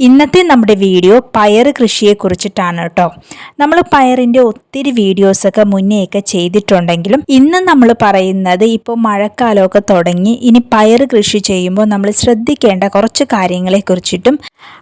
ഇന്നത്തെ നമ്മുടെ വീഡിയോ പയർ കൃഷിയെ കുറിച്ചിട്ടാണ് കേട്ടോ. നമ്മൾ പയറിന്റെ ഒത്തിരി വീഡിയോസൊക്കെ മുന്നേയൊക്കെ ചെയ്തിട്ടുണ്ടെങ്കിലും ഇന്ന് നമ്മൾ പറയുന്നത് ഇപ്പോൾ മഴക്കാലമൊക്കെ തുടങ്ങി ഇനി പയർ കൃഷി ചെയ്യുമ്പോൾ നമ്മൾ ശ്രദ്ധിക്കേണ്ട കുറച്ച് കാര്യങ്ങളെ കുറിച്ചിട്ടും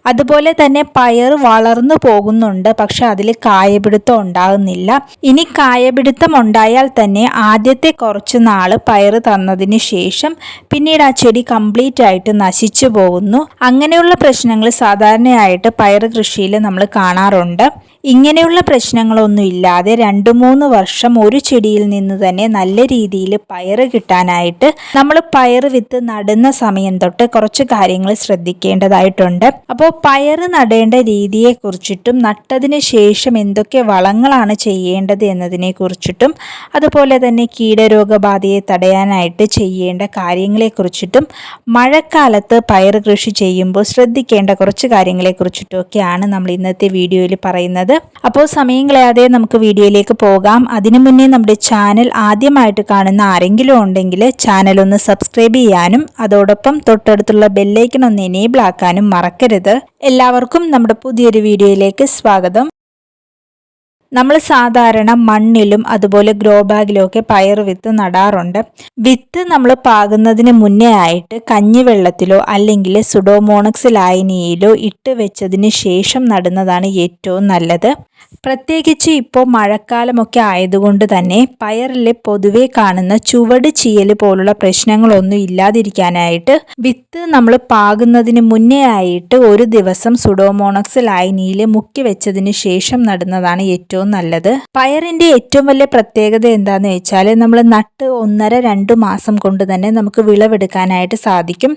അതുപോലെ തന്നെ പയർ വളർന്നു പോകുന്നുണ്ട് പക്ഷെ അതിൽ കായപിടുത്തം ഉണ്ടാകുന്നില്ല. ഇനി കായപിടുത്തം ഉണ്ടായാൽ തന്നെ ആദ്യത്തെ കുറച്ച് നാൾ പയർ തന്നതിന് ശേഷം പിന്നീട് ആ ചെടി കംപ്ലീറ്റ് ആയിട്ട് നശിച്ചു പോകുന്നു. അങ്ങനെയുള്ള പ്രശ്നങ്ങൾ സാധാരണയായിട്ട് പയർ കൃഷിയിൽ നമ്മൾ കാണാറുണ്ട്. ഇങ്ങനെയുള്ള പ്രശ്നങ്ങളൊന്നും ഇല്ലാതെ രണ്ട് മൂന്ന് വർഷം ഒരു ചെടിയിൽ നിന്ന് തന്നെ നല്ല രീതിയിൽ പയറ് കിട്ടാനായിട്ട് നമ്മൾ പയറ് വിത്ത് നടുന്ന സമയം തൊട്ട് കുറച്ച് കാര്യങ്ങൾ ശ്രദ്ധിക്കേണ്ടതായിട്ടുണ്ട്. അപ്പോൾ പയറ് നടേണ്ട രീതിയെ കുറിച്ചിട്ടും നട്ടതിന് ശേഷം എന്തൊക്കെ വളങ്ങളാണ് ചെയ്യേണ്ടത് എന്നതിനെ കുറിച്ചിട്ടും അതുപോലെ തന്നെ കീടരോഗബാധയെ തടയാനായിട്ട് ചെയ്യേണ്ട കാര്യങ്ങളെക്കുറിച്ചിട്ടും മഴക്കാലത്ത് പയർ കൃഷി ചെയ്യുമ്പോൾ ശ്രദ്ധിക്കേണ്ട കുറച്ച് കാര്യങ്ങളെക്കുറിച്ചിട്ടും ഒക്കെയാണ് നമ്മൾ ഇന്നത്തെ വീഡിയോയിൽ പറയുന്നത്. അപ്പോൾ സമയം കളയാതെ നമുക്ക് വീഡിയോയിലേക്ക് പോകാം. അതിനു മുന്നേ നമ്മുടെ ചാനൽ ആദ്യമായിട്ട് കാണുന്ന ആരെങ്കിലും ഉണ്ടെങ്കിൽ ചാനൽ ഒന്ന് സബ്സ്ക്രൈബ് ചെയ്യാനും അതോടൊപ്പം തൊട്ടടുത്തുള്ള ബെല്ലൈക്കൺ ഒന്ന് എനേബിൾ ആക്കാനും മറക്കരുത്. എല്ലാവർക്കും നമ്മുടെ പുതിയൊരു വീഡിയോയിലേക്ക് സ്വാഗതം. നമ്മൾ സാധാരണ മണ്ണിലും അതുപോലെ ഗ്രോ ബാഗിലും ഒക്കെ പയർ വിത്ത് നടാറുണ്ട്. വിത്ത് നമ്മൾ പാകുന്നതിന് മുന്നേ ആയിട്ട് കഞ്ഞിവെള്ളത്തിലോ അല്ലെങ്കിൽ സുഡോമോണക്സ് ലായനിയിലോ ഇട്ട് വെച്ചതിന് ശേഷം നടുന്നതാണ് ഏറ്റവും നല്ലത്. പ്രത്യേകിച്ച് ഇപ്പോൾ മഴക്കാലമൊക്കെ ആയതുകൊണ്ട് തന്നെ പയറിലെ പൊതുവെ കാണുന്ന ചുവട് ചീയൽ പോലുള്ള പ്രശ്നങ്ങളൊന്നും ഇല്ലാതിരിക്കാനായിട്ട് വിത്ത് നമ്മൾ പാകുന്നതിന് മുന്നേ ആയിട്ട് ഒരു ദിവസം സുഡോമോണക്സ് ലായനിയിൽ മുക്കി വെച്ചതിന് ശേഷം നടുന്നതാണ് ഏറ്റവും നല്ലത്. പയറിന്റെ ഏറ്റവും വലിയ പ്രത്യേകത എന്താണെന്ന് വെച്ചാൽ നമ്മൾ നട്ട് ഒന്നര രണ്ട് മാസം കൊണ്ട് തന്നെ നമുക്ക് വിളവെടുക്കാനായിട്ട് സാധിക്കും.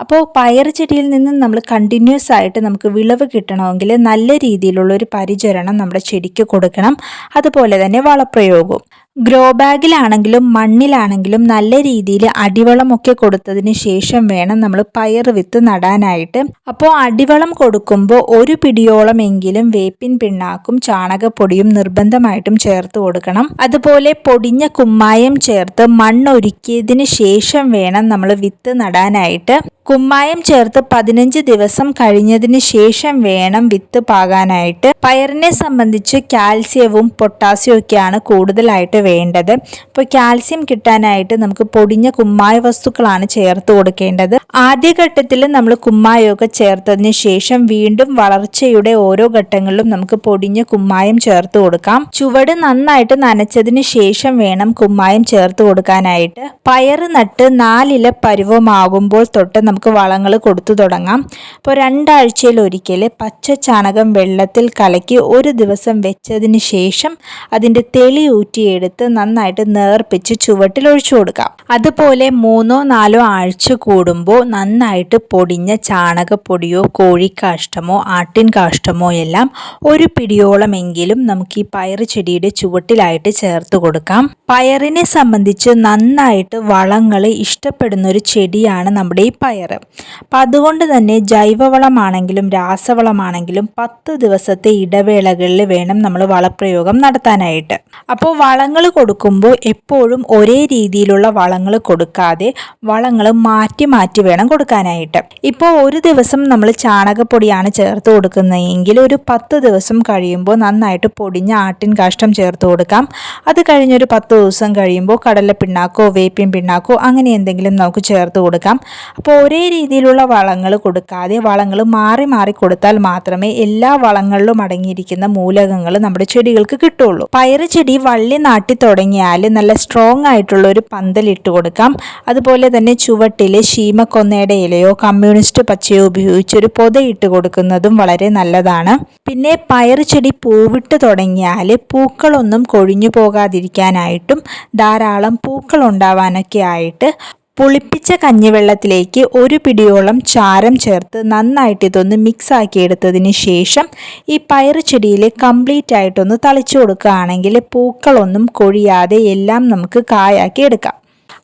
അപ്പോൾ പയർ ചെടിയിൽ നിന്നും നമ്മൾ കണ്ടിന്യൂസ് ആയിട്ട് നമുക്ക് വിളവ് കിട്ടണമെങ്കിൽ നല്ല രീതിയിലുള്ള ഒരു പരിചരണം നമ്മുടെ ചെടിക്ക് കൊടുക്കണം. അതുപോലെ തന്നെ വളപ്രയോഗവും. ഗ്രോ ബാഗിലാണെങ്കിലും മണ്ണിലാണെങ്കിലും നല്ല രീതിയിൽ അടിവളമൊക്കെ കൊടുത്തതിന് ശേഷം വേണം നമ്മൾ പയർ വിത്ത് നടാനായിട്ട്. അപ്പോൾ അടിവളം കൊടുക്കുമ്പോൾ ഒരു പിടിയോളം എങ്കിലും വേപ്പിൻ പിണ്ണാക്കും ചാണകപ്പൊടിയും നിർബന്ധമായിട്ടും ചേർത്ത് കൊടുക്കണം. അതുപോലെ പൊടിഞ്ഞ കുമ്മായം ചേർത്ത് മണ്ണൊരുക്കിയതിന് ശേഷം വേണം നമ്മൾ വിത്ത് നടാനായിട്ട്. കുമ്മായം ചേർത്ത് പതിനഞ്ച് ദിവസം കഴിഞ്ഞതിന് ശേഷം വേണം വിത്ത് പാകാനായിട്ട്. പയറിനെ സംബന്ധിച്ച് കാൽസ്യവും പൊട്ടാസ്യവും ഒക്കെയാണ് കൂടുതലായിട്ട് വേണ്ടത്. അപ്പോൾ കാൽസ്യം കിട്ടാനായിട്ട് നമുക്ക് പൊടിഞ്ഞ കുമ്മായ വസ്തുക്കളാണ് ചേർത്ത് കൊടുക്കേണ്ടത്. ആദ്യഘട്ടത്തിൽ നമ്മൾ കുമ്മായമൊക്കെ ചേർത്തതിന് ശേഷം വീണ്ടും വളർച്ചയുടെ ഓരോ ഘട്ടങ്ങളിലും നമുക്ക് പൊടിഞ്ഞ കുമ്മായം ചേർത്ത് കൊടുക്കാം. ചുവട് നന്നായിട്ട് നനച്ചതിന് ശേഷം വേണം കുമ്മായം ചേർത്ത് കൊടുക്കാനായിട്ട്. പയറ് നട്ട് നാലില പരുവമാകുമ്പോൾ തൊട്ട് നമുക്ക് വളങ്ങൾ കൊടുത്തു തുടങ്ങാം. അപ്പോൾ രണ്ടാഴ്ചയിൽ ഒരിക്കൽ പച്ച ചാണകം വെള്ളത്തിൽ കലക്കി ഒരു ദിവസം വെച്ചതിന് ശേഷം അതിന്റെ തെളി ഊറ്റിയെടുത്ത് നന്നായിട്ട് നേർപ്പിച്ച് ചുവട്ടിൽ ഒഴിച്ചു കൊടുക്കാം. അതുപോലെ മൂന്നോ നാലോ ആഴ്ച കൂടുമ്പോൾ നന്നായിട്ട് പൊടിഞ്ഞ ചാണകപ്പൊടിയോ കോഴിക്കാഷ്ടമോ ആട്ടിൻ കാഷ്ടമോ എല്ലാം ഒരു പിടിയോളമെങ്കിലും നമുക്ക് ഈ പയർ ചെടിയുടെ ചുവട്ടിലായിട്ട് ചേർത്ത് കൊടുക്കാം. പയറിനെ സംബന്ധിച്ച് നന്നായിട്ട് വളങ്ങൾ ഇഷ്ടപ്പെടുന്ന ഒരു ചെടിയാണ് നമ്മുടെ ഈ പയർ. അപ്പം അതുകൊണ്ട് തന്നെ ജൈവവളമാണെങ്കിലും രാസവളമാണെങ്കിലും പത്ത് ദിവസത്തെ ഇടവേളകളിൽ വേണം നമ്മൾ വളപ്രയോഗം നടത്താനായിട്ട്. അപ്പോൾ വളങ്ങൾ കൊടുക്കുമ്പോൾ എപ്പോഴും ഒരേ രീതിയിലുള്ള വളങ്ങൾ കൊടുക്കാതെ വളങ്ങൾ മാറ്റി മാറ്റി വേണം കൊടുക്കാനായിട്ട്. ഇപ്പോൾ ഒരു ദിവസം നമ്മൾ ചാണകപ്പൊടിയാണ് ചേർത്ത് കൊടുക്കുന്നതെങ്കിൽ ഒരു പത്ത് ദിവസം കഴിയുമ്പോൾ നന്നായിട്ട് പൊടിഞ്ഞ ആട്ടിൻ കാഷ്ടം ചേർത്ത് കൊടുക്കാം. അത് കഴിഞ്ഞൊരു പത്ത് ദിവസം കഴിയുമ്പോൾ കടല പിണ്ണാക്കോ വേപ്പിൻ പിണ്ണാക്കോ അങ്ങനെ എന്തെങ്കിലും നമുക്ക് ചേർത്ത് കൊടുക്കാം. അപ്പോൾ ഒരേ രീതിയിലുള്ള വളങ്ങൾ കൊടുക്കാതെ വളങ്ങൾ മാറി മാറി കൊടുത്താൽ മാത്രമേ എല്ലാ വളങ്ങളിലും അടങ്ങിയിരിക്കുന്ന മൂലകങ്ങൾ നമ്മുടെ ചെടികൾക്ക് കിട്ടുള്ളൂ. പയറ് ചെടി വള്ളി നാട്ടി തുടങ്ങിയാൽ നല്ല സ്ട്രോങ് ആയിട്ടുള്ള ഒരു പന്തൽ ഇട്ട് കൊടുക്കാം. അതുപോലെ തന്നെ ചുവട്ടിൽ ശീമക്കൊന്നയുടെ ഇലയോ കമ്മ്യൂണിസ്റ്റ് പച്ചയോ ഉപയോഗിച്ച് ഒരു പൊതയിട്ട് കൊടുക്കുന്നതും വളരെ നല്ലതാണ്. പിന്നെ പയറ് ചെടി പൂവിട്ട് തുടങ്ങിയാൽ പൂക്കളൊന്നും കൊഴിഞ്ഞു പോകാതിരിക്കാനായിട്ടും ധാരാളം പൂക്കൾ ഉണ്ടാവാനൊക്കെ ആയിട്ട് പുളിപ്പിച്ച കഞ്ഞിവെള്ളത്തിലേക്ക് ഒരു പിടിയോളം ചാരം ചേർത്ത് നന്നായിട്ട് ഇതൊന്ന് മിക്സ് ആക്കിയെടുത്തതിന് ശേഷം ഈ പയറ് ചെടിയിൽ കംപ്ലീറ്റ് ആയിട്ടൊന്ന് തളിച്ചു കൊടുക്കുകയാണെങ്കിൽ പൂക്കളൊന്നും കൊഴിയാതെ എല്ലാം നമുക്ക് കായാക്കി എടുക്കാം.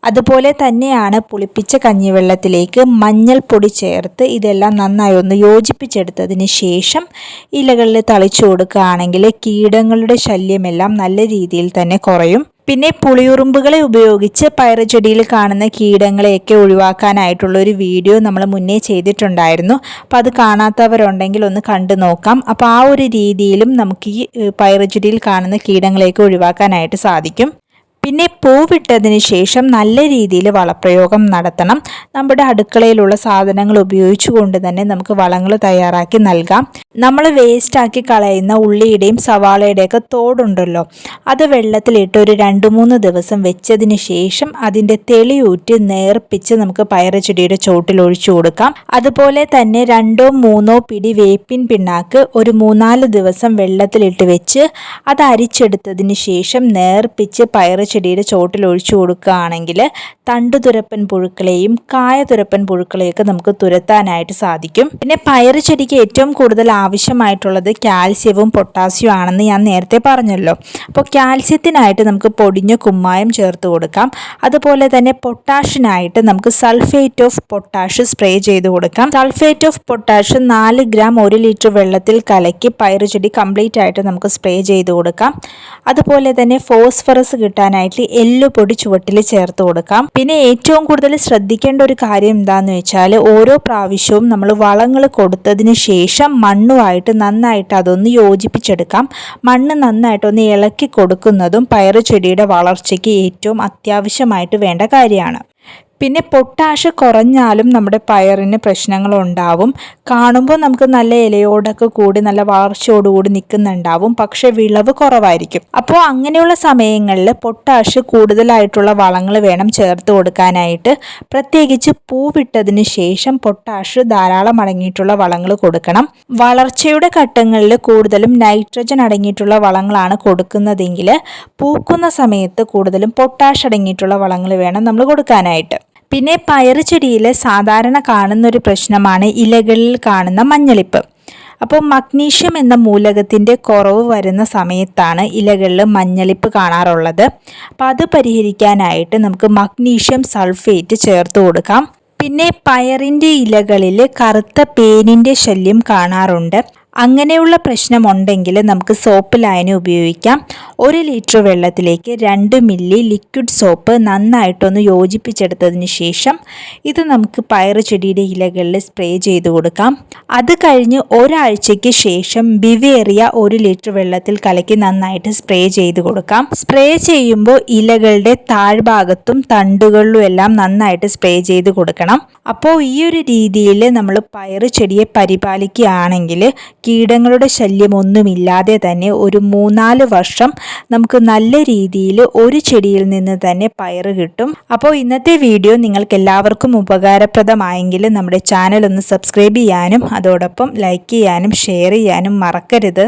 അതുപോലെ തന്നെയാണ് പുളിപ്പിച്ച കഞ്ഞിവെള്ളത്തിലേക്ക് മഞ്ഞൾപ്പൊടി ചേർത്ത് ഇതെല്ലാം നന്നായി ഒന്ന് യോജിപ്പിച്ചെടുത്തതിന് ശേഷം ഇലകളിൽ തളിച്ചു കൊടുക്കുകയാണെങ്കിൽ കീടങ്ങളുടെ ശല്യമെല്ലാം നല്ല രീതിയിൽ തന്നെ കുറയും. പിന്നെ പുളിയുറുമ്പുകളെ ഉപയോഗിച്ച് പയറുചെടിയിൽ കാണുന്ന കീടങ്ങളെയൊക്കെ ഒഴിവാക്കാനായിട്ടുള്ള ഒരു വീഡിയോ നമ്മൾ മുന്നേ ചെയ്തിട്ടുണ്ടായിരുന്നു. അപ്പോൾ അത് കാണാത്തവരുണ്ടെങ്കിൽ ഒന്ന് കണ്ടു നോക്കാം. അപ്പോൾ ആ ഒരു രീതിയിലും നമുക്ക് ഈ പയറുചെടിയിൽ കാണുന്ന കീടങ്ങളെയൊക്കെ ഒഴിവാക്കാനായിട്ട് സാധിക്കും. പിന്നെ പൂവിട്ടതിന് ശേഷം നല്ല രീതിയിൽ വളപ്രയോഗം നടത്തണം. നമ്മുടെ അടുക്കളയിലുള്ള സാധനങ്ങൾ ഉപയോഗിച്ചുകൊണ്ട് തന്നെ നമുക്ക് വളങ്ങൾ തയ്യാറാക്കി നൽകാം. നമ്മൾ വേസ്റ്റാക്കി കളയുന്ന ഉള്ളിയുടെയും സവാളയുടെയൊക്കെ തോടുണ്ടല്ലോ. അത് വെള്ളത്തിലിട്ട് ഒരു രണ്ട് മൂന്ന് ദിവസം വെച്ചതിന് ശേഷം അതിന്റെ തെളിയൂറ്റി നേർപ്പിച്ച് നമുക്ക് പയറുചെടിയുടെ ചോട്ടിൽ ഒഴിച്ചു കൊടുക്കാം. അതുപോലെ തന്നെ രണ്ടോ മൂന്നോ പിടി വേപ്പിൻ പിണ്ണാക്ക് ഒരു മൂന്നാൽ ദിവസം വെള്ളത്തിലിട്ട് വെച്ച് അത് അരിച്ചെടുത്തതിന് ശേഷം നേർപ്പിച്ച് പയറ് ചെടിയുടെ ചോട്ടിൽ ഒഴിച്ചു കൊടുക്കുകയാണെങ്കിൽ തണ്ടുതുരപ്പൻ പുഴുക്കളെയും കായതുരപ്പൻ പുഴുക്കളെയൊക്കെ നമുക്ക് തുരത്താനായിട്ട് സാധിക്കും. പിന്നെ പയർ ചെടിക്ക് ഏറ്റവും കൂടുതൽ ആവശ്യമായിട്ടുള്ളത് കാൽസ്യവും പൊട്ടാസ്യവും ആണെന്ന് ഞാൻ നേരത്തെ പറഞ്ഞല്ലോ. അപ്പോൾ കാൽസ്യത്തിനായിട്ട് നമുക്ക് പൊടിഞ്ഞ കുമ്മായം ചേർത്ത് കൊടുക്കാം. അതുപോലെ തന്നെ പൊട്ടാഷിനായിട്ട് നമുക്ക് സൾഫേറ്റ് ഓഫ് പൊട്ടാഷ് സ്പ്രേ ചെയ്ത് കൊടുക്കാം. സൾഫേറ്റ് ഓഫ് പൊട്ടാഷ് നാല് ഗ്രാം ഒരു ലിറ്റർ വെള്ളത്തിൽ കലക്കി പയർ ചെടി കംപ്ലീറ്റ് ആയിട്ട് നമുക്ക് സ്പ്രേ ചെയ്ത് കൊടുക്കാം. അതുപോലെ തന്നെ ഫോസ്ഫറസ് കിട്ടാനായിട്ട് എല്ലുപൊടി ചുവട്ടിൽ ചേർത്ത് കൊടുക്കാം. പിന്നെ ഏറ്റവും കൂടുതൽ ശ്രദ്ധിക്കേണ്ട ഒരു കാര്യം എന്താണെന്ന് വെച്ചാൽ ഓരോ പ്രാവശ്യവും നമ്മൾ വളങ്ങൾ കൊടുത്തതിന് ശേഷം മണ്ണുമായിട്ട് നന്നായിട്ട് അതൊന്ന് യോജിപ്പിച്ചെടുക്കാം. മണ്ണ് നന്നായിട്ട് ഒന്ന് ഇളക്കി കൊടുക്കുന്നതും പയറു ചെടിയുടെ വളർച്ചയ്ക്ക് ഏറ്റവും അത്യാവശ്യമായിട്ട് വേണ്ട കാര്യമാണ്. പിന്നെ പൊട്ടാഷ് കുറഞ്ഞാലും നമ്മുടെ പയറിന് പ്രശ്നങ്ങളുണ്ടാവും. കാണുമ്പോൾ നമുക്ക് നല്ല ഇലയോടൊക്കെ കൂടി നല്ല വളർച്ചയോടുകൂടി നിൽക്കുന്നുണ്ടാവും. പക്ഷേ വിളവ് കുറവായിരിക്കും. അപ്പോൾ അങ്ങനെയുള്ള സമയങ്ങളിൽ പൊട്ടാഷ് കൂടുതലായിട്ടുള്ള വളങ്ങൾ വേണം ചേർത്ത് കൊടുക്കാനായിട്ട്. പ്രത്യേകിച്ച് പൂവിട്ടതിന് ശേഷം പൊട്ടാഷ് ധാരാളം അടങ്ങിയിട്ടുള്ള വളങ്ങൾ കൊടുക്കണം. വളർച്ചയുടെ ഘട്ടങ്ങളിൽ കൂടുതലും നൈട്രജൻ അടങ്ങിയിട്ടുള്ള വളങ്ങളാണ് കൊടുക്കുന്നതെങ്കിൽ പൂക്കുന്ന സമയത്ത് കൂടുതലും പൊട്ടാഷ് അടങ്ങിയിട്ടുള്ള വളങ്ങൾ വേണം നമ്മൾ കൊടുക്കാനായിട്ട്. പിന്നെ പയറുചെടിയിൽ സാധാരണ കാണുന്നൊരു പ്രശ്നമാണ് ഇലകളിൽ കാണുന്ന മഞ്ഞളിപ്പ്. അപ്പോൾ മഗ്നീഷ്യം എന്ന മൂലകത്തിന്റെ കുറവ് വരുന്ന സമയത്താണ് ഇലകളിൽ മഞ്ഞളിപ്പ് കാണാറുള്ളത്. അപ്പോൾ അത് പരിഹരിക്കാനായിട്ട് നമുക്ക് മഗ്നീഷ്യം സൾഫേറ്റ് ചേർത്ത് കൊടുക്കാം. പിന്നെ പയറിന്റെ ഇലകളിൽ കറുത്ത പേനിന്റെ ശല്യം കാണാറുണ്ട്. അങ്ങനെയുള്ള പ്രശ്നമുണ്ടെങ്കിൽ നമുക്ക് സോപ്പ് ലായനി ഉപയോഗിക്കാം. ഒരു ലിറ്റർ വെള്ളത്തിലേക്ക് രണ്ട് മില്ലി ലിക്വിഡ് സോപ്പ് നന്നായിട്ടൊന്ന് യോജിപ്പിച്ചെടുത്തതിന് ശേഷം ഇത് നമുക്ക് പയറ് ചെടിയുടെ ഇലകളിൽ സ്പ്രേ ചെയ്ത് കൊടുക്കാം. അത് കഴിഞ്ഞ് ഒരാഴ്ചയ്ക്ക് ശേഷം ബിവേറിയ ഒരു ലിറ്റർ വെള്ളത്തിൽ കലക്കി നന്നായിട്ട് സ്പ്രേ ചെയ്ത് കൊടുക്കാം. സ്പ്രേ ചെയ്യുമ്പോൾ ഇലകളുടെ താഴ്ഭാഗത്തും തണ്ടുകളിലും എല്ലാം നന്നായിട്ട് സ്പ്രേ ചെയ്ത് കൊടുക്കണം. അപ്പോൾ ഈ ഒരു രീതിയിൽ നമ്മൾ പയറ് ചെടിയെ പരിപാലിക്കുകയാണെങ്കിൽ കീടങ്ങളുടെ ശല്യം ഒന്നുമില്ലാതെ തന്നെ ഒരു മൂന്നാൽ വർഷം നമുക്ക് നല്ല രീതിയിൽ ഒരു ചെടിയിൽ നിന്ന് തന്നെ പയറ് കിട്ടും. അപ്പോൾ ഇന്നത്തെ വീഡിയോ നിങ്ങൾക്ക് എല്ലാവർക്കും ഉപകാരപ്രദമായെങ്കിൽ നമ്മുടെ ചാനൽ ഒന്ന് സബ്സ്ക്രൈബ് ചെയ്യാനും അതോടൊപ്പം ലൈക്ക് ചെയ്യാനും ഷെയർ ചെയ്യാനും മറക്കരുത്.